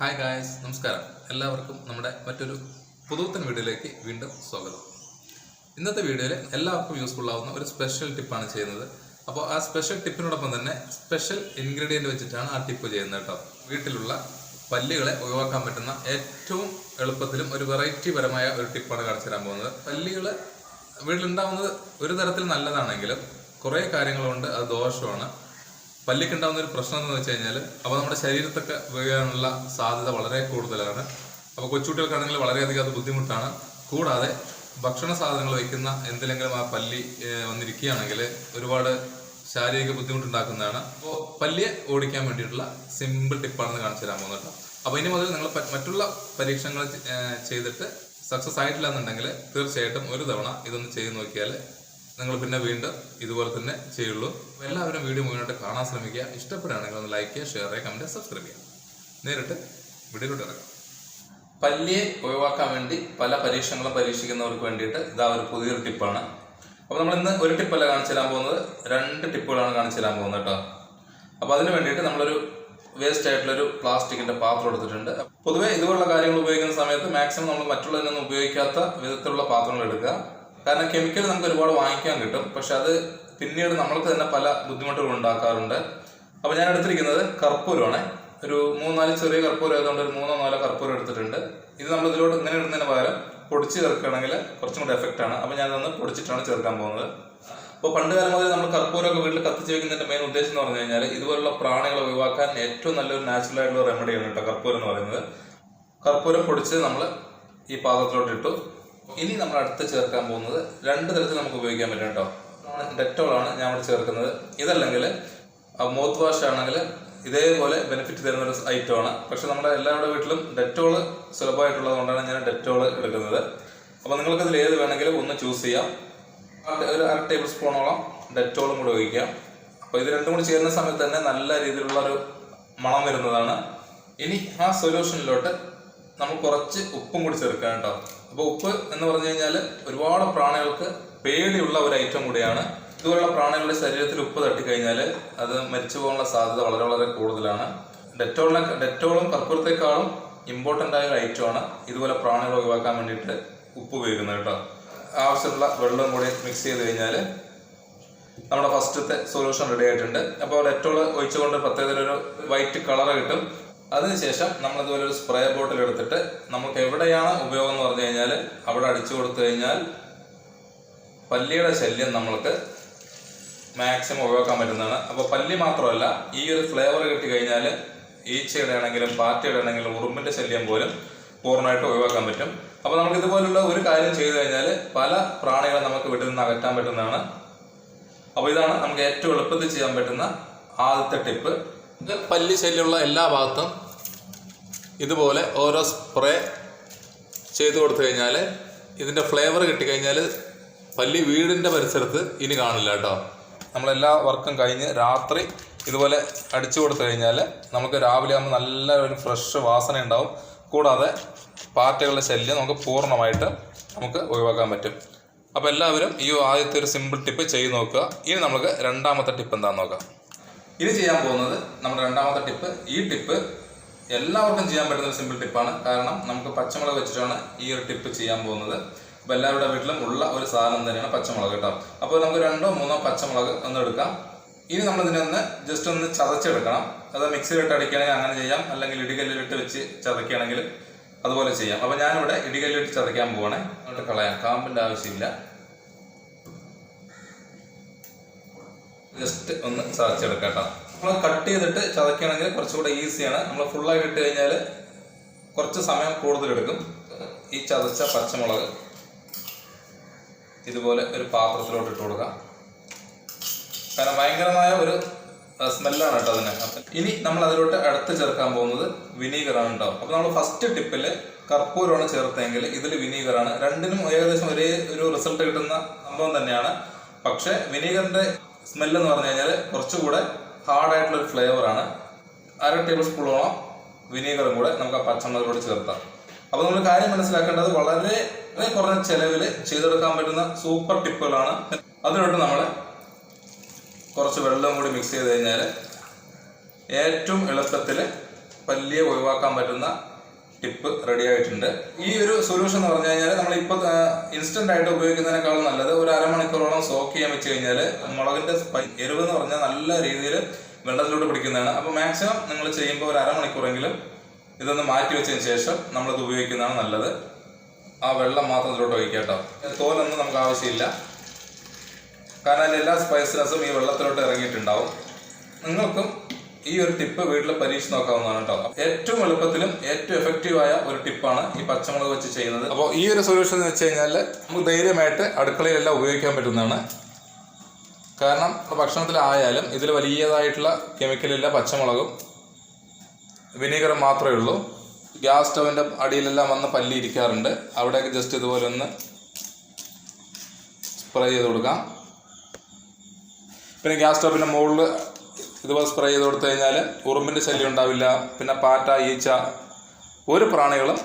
Hi guys നമസ്കാരം. എല്ലാവർക്കും നമ്മുടെ മറ്റൊരു പുതുത്തൻ വീഡിയോയിലേക്ക് വീണ്ടും സ്വാഗതം. ഇന്നത്തെ വീഡിയോയിൽ എല്ലാവർക്കും യൂസ്ഫുൾ ആവുന്ന ഒരു സ്പെഷ്യൽ ടിപ്പാണ് ചെയ്യുന്നത്. അപ്പോൾ ആ സ്പെഷ്യൽ ടിപ്പിനോടൊപ്പം തന്നെ സ്പെഷ്യൽ ഇൻഗ്രീഡിയന്റ് വെച്ചിട്ടാണ് ആ ടിപ്പ് ചെയ്യുന്നത് കേട്ടോ. വീട്ടിലുള്ള പല്ലുകളെ ഒഴിവാക്കാൻ പറ്റുന്ന ഏറ്റവും എളുപ്പത്തിലും ഒരു വെറൈറ്റി പരമായ ഒരു ടിപ്പാണ് കാണിച്ചു തരാൻ പോകുന്നത്. പല്ലുകൾ വീട്ടിലുണ്ടാവുന്നത് ഒരു തരത്തിൽ നല്ലതാണെങ്കിലും കുറേ കാര്യങ്ങളുണ്ട് അത് ദോഷമാണ്. പല്ലിക്ക് ഉണ്ടാകുന്ന ഒരു പ്രശ്നം എന്ന് വെച്ച് കഴിഞ്ഞാൽ അപ്പോൾ നമ്മുടെ ശരീരത്തൊക്കെ വീഴാനുള്ള സാധ്യത വളരെ കൂടുതലാണ്. അപ്പോൾ കൊച്ചുകുട്ടികൾക്കാണെങ്കിൽ വളരെയധികം അത് ബുദ്ധിമുട്ടാണ്. കൂടാതെ ഭക്ഷണ സാധനങ്ങൾ വയ്ക്കുന്ന എന്തിലെങ്കിലും ആ പല്ലി വന്നിരിക്കുകയാണെങ്കിൽ ഒരുപാട് ശാരീരിക ബുദ്ധിമുട്ടുണ്ടാക്കുന്നതാണ്. അപ്പോൾ പല്ലിയെ ഓടിക്കാൻ വേണ്ടിയിട്ടുള്ള സിമ്പിൾ ടിപ്പാണെന്ന് കാണിച്ചു തരാൻ പോകുന്നത് അപ്പൊ അപ്പോൾ ഇനി മുതൽ നിങ്ങൾ മറ്റുള്ള പരീക്ഷണങ്ങൾ ചെയ്തിട്ട് സക്സസ് ആയിട്ടില്ല എന്നുണ്ടെങ്കിൽ തീർച്ചയായിട്ടും ഒരു തവണ ഇതൊന്ന് ചെയ്ത് നോക്കിയാൽ നിങ്ങൾ പിന്നെ വീണ്ടും ഇതുപോലെ തന്നെ ചെയ്യുള്ളൂ. എല്ലാവരും വീഡിയോ മുന്നോട്ട് കാണാൻ ശ്രമിക്കുക. ഇഷ്ടപ്പെടുകയാണെങ്കിൽ ഒന്ന് ലൈക്ക് ചെയ്യുക ഷെയർ ചെയ്യുക കമന്റ് സബ്സ്ക്രൈബ് ചെയ്യുക. നേരിട്ട് വീഡിയോയിലോട്ട് ഇറങ്ങാം. പല്ലിയെ ഒഴിവാക്കാൻ വേണ്ടി പല പരീക്ഷണങ്ങളും പരീക്ഷിക്കുന്നവർക്ക് വേണ്ടിയിട്ട് ഇതാ ഒരു പുതിയൊരു ടിപ്പാണ് അപ്പോൾ നമ്മൾ ഇന്ന് ഒരു ടിപ്പല്ല കാണിച്ചു തരാൻ പോകുന്നത്. രണ്ട് ടിപ്പുകളാണ് കാണിച്ചു തരാൻ പോകുന്നത് കേട്ടോ. അപ്പോൾ അതിന് വേണ്ടിയിട്ട് നമ്മളൊരു വേസ്റ്റ് ആയിട്ടുള്ളൊരു പ്ലാസ്റ്റിക്കിന്റെ പാത്രം എടുത്തിട്ടുണ്ട്. പൊതുവേ ഇതുപോലുള്ള കാര്യങ്ങൾ ഉപയോഗിക്കുന്ന സമയത്ത് മാക്സിമം നമ്മൾ മറ്റുള്ളതിനൊന്നും ഉപയോഗിക്കാത്ത വിധത്തിലുള്ള പാത്രങ്ങൾ എടുക്കുക. കാരണം കെമിക്കൽ നമുക്ക് ഒരുപാട് വാങ്ങിക്കാൻ കിട്ടും. പക്ഷെ അത് പിന്നീട് നമ്മൾക്ക് തന്നെ പല ബുദ്ധിമുട്ടുകൾ ഉണ്ടാക്കാറുണ്ട്. അപ്പോൾ ഞാൻ എടുത്തിരിക്കുന്നത് കർപ്പൂരമാണ്. ഒരു മൂന്നാൽ ചെറിയ കർപ്പൂരം ആയതുകൊണ്ട് ഒരു മൂന്നോ നാലോ കർപ്പൂരം എടുത്തിട്ടുണ്ട്. ഇത് നമ്മൾ ഇതിലോട്ട് ഇങ്ങനെ ഇടുന്നതിന് പകരം പൊടിച്ച് ചേർക്കുകയാണെങ്കിൽ കുറച്ചും കൂടി എഫക്റ്റ് ആണ്. അപ്പോൾ ഞാൻ അതൊന്ന് പൊടിച്ചിട്ടാണ് ചേർക്കാൻ പോകുന്നത്. അപ്പോൾ പണ്ട് കാലം മുതൽ നമ്മൾ കർപ്പൂരമൊക്കെ വീട്ടിൽ കത്തിച്ച് വെക്കുന്നതിന്റെ മെയിൻ ഉദ്ദേശം എന്ന് പറഞ്ഞു കഴിഞ്ഞാൽ ഇതുപോലുള്ള പ്രാണികളെ ഒഴിവാക്കാൻ ഏറ്റവും നല്ലൊരു നാച്ചുറൽ ആയിട്ടുള്ള റെമഡിയാണ് കേട്ടോ കർപ്പൂരം എന്ന് പറയുന്നത്. കർപ്പൂരം പൊടിച്ച് നമ്മൾ ഈ പാത്രത്തിലോട്ട് ഇട്ടു. ഇനി നമ്മൾ അടുത്ത് ചേർക്കാൻ പോകുന്നത് രണ്ട് തരത്തിൽ നമുക്ക് ഉപയോഗിക്കാൻ പറ്റും കേട്ടോ. ഡെറ്റോളാണ് ഞാൻ ഇവിടെ ചേർക്കുന്നത്. ഇതല്ലെങ്കിൽ മൗത്ത് വാഷ് ആണെങ്കിൽ ഇതേപോലെ ബെനിഫിറ്റ് തരുന്ന ഒരു ഐറ്റം ആണ്. പക്ഷെ നമ്മുടെ എല്ലാവരുടെ വീട്ടിലും ഡെറ്റോൾ സുലഭമായിട്ടുള്ളത് കൊണ്ടാണ് ഞാൻ ഡെറ്റോൾ എടുക്കുന്നത്. അപ്പോൾ നിങ്ങൾക്ക് ഇതിൽ ഏത് വേണമെങ്കിലും ഒന്ന് ചൂസ് ചെയ്യാം. ഒരു അര ടേബിൾ സ്പൂണോളം ഡെറ്റോളും കൂടെ ഒഴിക്കാം. അപ്പോൾ ഇത് രണ്ടും കൂടി ചേരുന്ന സമയത്ത് തന്നെ നല്ല രീതിയിലുള്ള ഒരു മണം വരുന്നതാണ്. ഇനി ആ സൊല്യൂഷനിലോട്ട് നമ്മൾ കുറച്ച് ഉപ്പും കൂടി ചേർക്കാം കേട്ടോ. അപ്പോൾ ഉപ്പ് എന്ന് പറഞ്ഞു കഴിഞ്ഞാൽ ഒരുപാട് പ്രാണികൾക്ക് പേടിയുള്ള ഒരു ഐറ്റം കൂടിയാണ്. ഇതുപോലുള്ള പ്രാണികളുടെ ശരീരത്തിൽ ഉപ്പ് തട്ടിക്കഴിഞ്ഞാൽ അത് മരിച്ചു പോകാനുള്ള സാധ്യത വളരെ വളരെ കൂടുതലാണ്. ഡെറ്റോളിനെ ഡെറ്റോളും കർപ്പൂരത്തെക്കാളും ഇമ്പോർട്ടന്റ് ആയ ഒരു ഐറ്റമാണ് ഇതുപോലെ പ്രാണികൾ ഒഴിവാക്കാൻ വേണ്ടിയിട്ട് ഉപ്പ് ഉപയോഗിക്കുന്നത് കേട്ടോ. ആവശ്യമുള്ള വെള്ളം കൂടി മിക്സ് ചെയ്ത് കഴിഞ്ഞാൽ നമ്മുടെ ഫസ്റ്റത്തെ സൊല്യൂഷൻ റെഡി ആയിട്ടുണ്ട്. അപ്പോൾ ഡെറ്റോൾ ഒഴിച്ചുകൊണ്ട് പ്രത്യേകത ഒരു വൈറ്റ് കളർ കിട്ടും. അതിനുശേഷം നമ്മൾ ഇതുപോലെ ഒരു സ്പ്രേ ബോട്ടിൽ എടുത്തിട്ട് നമുക്ക് എവിടെയാണ് ഉപയോഗം എന്ന് പറഞ്ഞു കഴിഞ്ഞാൽ അവിടെ അടിച്ചു കൊടുത്തു കഴിഞ്ഞാൽ പല്ലിയുടെ ശല്യം നമ്മൾക്ക് മാക്സിമം ഒഴിവാക്കാൻ പറ്റുന്നതാണ്. അപ്പോൾ പല്ലി മാത്രമല്ല ഈ ഒരു ഫ്ലേവർ കിട്ടി കഴിഞ്ഞാൽ ഈച്ചയുടെ ആണെങ്കിലും പാറ്റയുടെ ആണെങ്കിലും ഉറുമ്പിന്റെ ശല്യം പോലും പൂർണമായിട്ട് ഒഴിവാക്കാൻ പറ്റും. അപ്പോൾ നമുക്ക് ഇതുപോലുള്ള ഒരു കാര്യം ചെയ്തു കഴിഞ്ഞാൽ പല പ്രാണികളെ നമുക്ക് വീട്ടിൽ നിന്ന് അകറ്റാൻ പറ്റുന്നതാണ്. അപ്പോൾ ഇതാണ് നമുക്ക് ഏറ്റവും എളുപ്പത്തിൽ ചെയ്യാൻ പറ്റുന്ന ആദ്യത്തെ ടിപ്പ്. ഇത് പല്ലി ശല്യമുള്ള എല്ലാ ഭാഗത്തും ഇതുപോലെ ഓരോ സ്പ്രേ ചെയ്തു കൊടുത്തു കഴിഞ്ഞാൽ ഇതിന്റെ ഫ്ലേവർ കിട്ടിക്കഴിഞ്ഞാൽ പല്ലി വീടിന്റെ പരിസരത്ത് ഇനി കാണില്ല കേട്ടോ. നമ്മളെല്ലാ വർക്കും കഴിഞ്ഞ് രാത്രി ഇതുപോലെ അടിച്ചു കൊടുത്തു കഴിഞ്ഞാൽ നമുക്ക് രാവിലെ ആകുമ്പോൾ നല്ല ഒരു ഫ്രഷ് വാസന ഉണ്ടാവും. കൂടാതെ പാറ്റകളുടെ ശല്യം നമുക്ക് പൂർണമായിട്ട് നമുക്ക് ഒഴിവാക്കാൻ പറ്റും. അപ്പോൾ എല്ലാവരും ഈ ആദ്യത്തെ ഒരു സിമ്പിൾ ടിപ്പ് ചെയ്ത് നോക്കുക. ഇനി നമുക്ക് രണ്ടാമത്തെ ടിപ്പ് എന്താണെന്ന് നോക്കാം. ഇനി ചെയ്യാൻ പോകുന്നത് നമ്മുടെ രണ്ടാമത്തെ ടിപ്പ് ഈ ടിപ്പ് എല്ലാവർക്കും ചെയ്യാൻ പറ്റുന്ന ഒരു സിമ്പിൾ ടിപ്പാണ് കാരണം നമുക്ക് പച്ചമുളക് വെച്ചിട്ടാണ് ഈ ഒരു ടിപ്പ് ചെയ്യാൻ പോകുന്നത്. അപ്പോൾ എല്ലാവരുടെ വീട്ടിലും ഉള്ള ഒരു സാധനം തന്നെയാണ് പച്ചമുളക് കേട്ടോ. അപ്പോൾ നമുക്ക് രണ്ടോ മൂന്നോ പച്ചമുളക് ഒന്ന് എടുക്കാം. ഇനി നമ്മൾ ഇതിനെ ഒന്ന് ജസ്റ്റ് ഒന്ന് ചതച്ചെടുക്കണം. അത് മിക്സിയിലിട്ട് അടിക്കുകയാണെങ്കിൽ അങ്ങനെ ചെയ്യാം. അല്ലെങ്കിൽ ഇടികല്ലിലിട്ട് വെച്ച് ചതക്കുകയാണെങ്കിൽ അതുപോലെ ചെയ്യാം. അപ്പോൾ ഞാനിവിടെ ഇടികല്ലിട്ട് ചതക്കാൻ പോവാണേ. അങ്ങോട്ട് കളയാം. കാമ്പിന്റെ ആവശ്യമില്ല. ജസ്റ്റ് ഒന്ന് ചതച്ചെടുക്കാം കേട്ടോ. നമ്മൾ കട്ട് ചെയ്തിട്ട് ചതക്കുകയാണെങ്കിൽ കുറച്ചുകൂടെ ഈസിയാണ് നമ്മൾ ഫുള്ളായിട്ട് ഇട്ട് കഴിഞ്ഞാൽ കുറച്ച് സമയം കൂടുതലെടുക്കും ഈ ചതച്ച പച്ചമുളക് ഇതുപോലെ ഒരു പാത്രത്തിലോട്ട് ഇട്ട് കൊടുക്കാം. കാരണം ഭയങ്കരമായ ഒരു സ്മെല്ലാണ് കേട്ടോ അതിന്. ഇനി നമ്മൾ അതിലോട്ട് അടുത്ത് ചേർക്കാൻ പോകുന്നത് വിനീഗറാണ് കേട്ടോ അപ്പോൾ നമ്മൾ ഫസ്റ്റ് ടിപ്പിൽ കർപ്പൂരമാണ് ചേർത്തെങ്കിൽ ഇതിൽ വിനീഗറാണ്. രണ്ടിനും ഏകദേശം ഒരേ ഒരു റിസൾട്ട് കിട്ടുന്ന സംഭവം തന്നെയാണ്. പക്ഷേ വിനീഗറിന്റെ സ്മെല്ല് എന്ന് പറഞ്ഞു കഴിഞ്ഞാൽ കുറച്ചുകൂടെ ഹാർഡായിട്ടുള്ള ഒരു ഫ്ലേവറാണ് അര ടേബിൾ സ്പൂണോളം വിനീഗറും കൂടെ നമുക്ക് ആ പച്ചമുളകിലൂടെ ചേർത്താം അപ്പോൾ നമ്മൾ കാര്യം മനസ്സിലാക്കേണ്ടത് വളരെ കുറഞ്ഞ ചെലവിൽ ചെയ്തെടുക്കാൻ പറ്റുന്ന സൂപ്പർ ടിപ്പുകളാണ് അതിലോട്ട് നമ്മൾ കുറച്ച് വെള്ളം കൂടി മിക്സ് ചെയ്ത് കഴിഞ്ഞാൽ ഏറ്റവും എളുപ്പത്തിൽ പല്ലിയെ ഒഴിവാക്കാൻ പറ്റുന്ന ടിപ്പ് റെഡി ആയിട്ടുണ്ട്. ഈ ഒരു സൊല്യൂഷൻ എന്ന് പറഞ്ഞു കഴിഞ്ഞാൽ നമ്മൾ ഇപ്പൊ ഇൻസ്റ്റന്റ് ആയിട്ട് ഉപയോഗിക്കുന്നതിനേക്കാളും നല്ലത് ഒരു അരമണിക്കൂറോളം സോക്ക് ചെയ്യാൻ വെച്ച് കഴിഞ്ഞാൽ മുളകിന്റെ എരിവ് എന്ന് പറഞ്ഞാൽ നല്ല രീതിയിൽ വെള്ളത്തിലോട്ട് പിടിക്കുന്നതാണ്. അപ്പോൾ മാക്സിമം നിങ്ങൾ ചെയ്യുമ്പോൾ ഒരു അരമണിക്കൂറെങ്കിലും ഇതൊന്ന് മാറ്റി വെച്ചതിന് ശേഷം നമ്മളിത് ഉപയോഗിക്കുന്നതാണ് നല്ലത്. ആ വെള്ളം മാത്രം ഇതിലോട്ട് ഒഴിക്കാം കേട്ടോ. തോലൊന്നും നമുക്ക് ആവശ്യമില്ല. കാരണം എല്ലാ സ്പൈസിനസും ഈ വെള്ളത്തിലോട്ട് ഇറങ്ങിയിട്ടുണ്ടാവും. നിങ്ങൾക്കും ഈ ഒരു ടിപ്പ് വീട്ടിൽ പരീക്ഷിച്ച് നോക്കാവുന്നതാണ് കേട്ടോ ഏറ്റവും എളുപ്പത്തിലും ഏറ്റവും എഫക്റ്റീവായ ഒരു ടിപ്പാണ് ഈ പച്ചമുളക് വെച്ച് ചെയ്യുന്നത്. അപ്പോൾ ഈ ഒരു സൊല്യൂഷൻ എന്ന് വെച്ച് കഴിഞ്ഞാൽ നമുക്ക് ധൈര്യമായിട്ട് അടുക്കളയിലെല്ലാം ഉപയോഗിക്കാൻ പറ്റുന്നതാണ്. കാരണം ഭക്ഷണത്തിലായാലും ഇതിൽ വലിയതായിട്ടുള്ള കെമിക്കലില്ല പച്ചമുളകും. വിനീഗറും മാത്രമേ ഉള്ളൂ. ഗ്യാസ് സ്റ്റവിന്റെ അടിയിലെല്ലാം വന്ന് പല്ലി ഇരിക്കാറുണ്ട് അവിടെയൊക്കെ ജസ്റ്റ് ഇതുപോലെ ഒന്ന് സ്പ്രേ ചെയ്ത് കൊടുക്കാം. പിന്നെ ഗ്യാസ് സ്റ്റവിന്റെ മുകളിൽ ഇതുപോലെ സ്പ്രേ ചെയ്ത് കൊടുത്തു കഴിഞ്ഞാൽ ഉറുമ്പിന്റെ ശല്യം ഉണ്ടാവില്ല പിന്നെ പാറ്റ ഈച്ച ഒരു പ്രാണികളും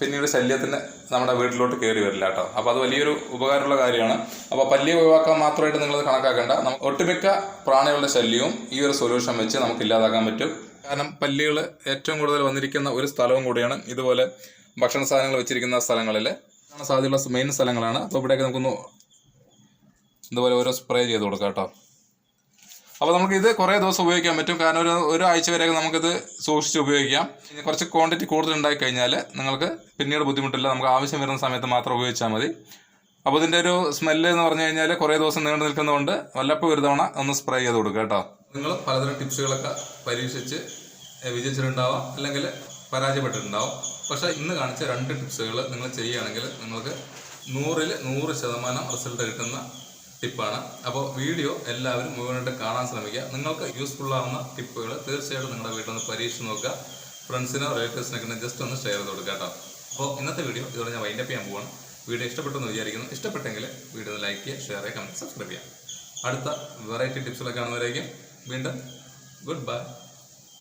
പിന്നീട് ശല്യത്തിന് നമ്മുടെ വീട്ടിലോട്ട് കയറി വരില്ല കേട്ടോ. അപ്പോൾ അത് വലിയൊരു ഉപകാരമുള്ള കാര്യമാണ്. അപ്പോൾ പല്ലി ഒഴിവാക്കാൻ മാത്രമായിട്ട് നിങ്ങൾ കണക്കാക്കേണ്ട. ഒട്ടുമിക്ക പ്രാണികളുടെ ശല്യവും ഈ ഒരു സൊല്യൂഷൻ വെച്ച് നമുക്ക് ഇല്ലാതാക്കാൻ പറ്റും. കാരണം പല്ലികൾ ഏറ്റവും കൂടുതൽ വന്നിരിക്കുന്ന ഒരു സ്ഥലവും കൂടിയാണ് ഇതുപോലെ ഭക്ഷണ സാധനങ്ങൾ വെച്ചിരിക്കുന്ന സ്ഥലങ്ങളിൽ. സാധ്യതയുള്ള മെയിൻ സ്ഥലങ്ങളാണ്. അപ്പോൾ ഇവിടെയൊക്കെ നമുക്കൊന്ന് ഇതുപോലെ ഓരോ സ്പ്രേ ചെയ്ത് കൊടുക്കാം കേട്ടോ. അപ്പോൾ നമുക്ക് ഇത് കുറേ ദിവസം ഉപയോഗിക്കാൻ പറ്റും. കാരണം ഒരു ഒരു ആഴ്ച വരെയൊക്കെ നമുക്കിത് സൂക്ഷിച്ച് ഉപയോഗിക്കാം. കുറച്ച് ക്വാണ്ടിറ്റി കൂടുതൽ ഉണ്ടായി കഴിഞ്ഞാൽ നിങ്ങൾക്ക് പിന്നീട് ബുദ്ധിമുട്ടില്ല. നമുക്ക് ആവശ്യം വരുന്ന സമയത്ത് മാത്രം ഉപയോഗിച്ചാൽ മതി. അപ്പോൾ ഇതിന്റെ ഒരു സ്മെല്ല് എന്ന് പറഞ്ഞു കഴിഞ്ഞാൽ കുറേ ദിവസം നീണ്ടു നിൽക്കുന്നതുകൊണ്ട് വല്ലപ്പോൾ ഒരു തവണ ഒന്ന് സ്പ്രേ ചെയ്ത് കൊടുക്കുക കേട്ടോ. നിങ്ങൾ പലതരം ടിപ്സുകളൊക്കെ പരീക്ഷിച്ച് വിജയിച്ചിട്ടുണ്ടാവാം. അല്ലെങ്കിൽ പരാജയപ്പെട്ടിട്ടുണ്ടാവും. പക്ഷേ ഇന്ന് കാണിച്ച രണ്ട് ടിപ്സുകൾ നിങ്ങൾ ചെയ്യുകയാണെങ്കിൽ നിങ്ങൾക്ക് നൂറിൽ നൂറ് ശതമാനം റിസൾട്ട് കിട്ടുന്ന ടിപ്പാണ്. അപ്പോൾ വീഡിയോ എല്ലാവരും മുഴുവനായിട്ട് കാണാൻ ശ്രമിക്കുക. നിങ്ങൾക്ക് യൂസ്ഫുൾ ആവുന്ന ടിപ്പുകൾ തീർച്ചയായിട്ടും നിങ്ങളുടെ വീട്ടിൽ ഒന്ന് പരീക്ഷിച്ച് നോക്കുക. ഫ്രണ്ട്സിനോ റിലേറ്റീവ്സിനൊക്കെ ജസ്റ്റ് ഒന്ന് ഷെയർ ചെയ്ത് കൊടുക്കുക കേട്ടോ. അപ്പോൾ ഇന്നത്തെ വീഡിയോ ഇതോടെ ഞാൻ വൈൻഡപ്പ് ചെയ്യാൻ പോവാണ്. വീഡിയോ ഇഷ്ടപ്പെട്ടെന്ന് വിചാരിക്കുന്നു. ഇഷ്ടപ്പെട്ടെങ്കിൽ വീഡിയോ ലൈക്ക് ചെയ്യുക ഷെയർ ചെയ്യുക കമന്റ് സബ്സ്ക്രൈബ് ചെയ്യുക. അടുത്ത വെറൈറ്റി ടിപ്സുകളൊക്കെ കാണുന്നവരേക്കും വീണ്ടും ഗുഡ് ബൈ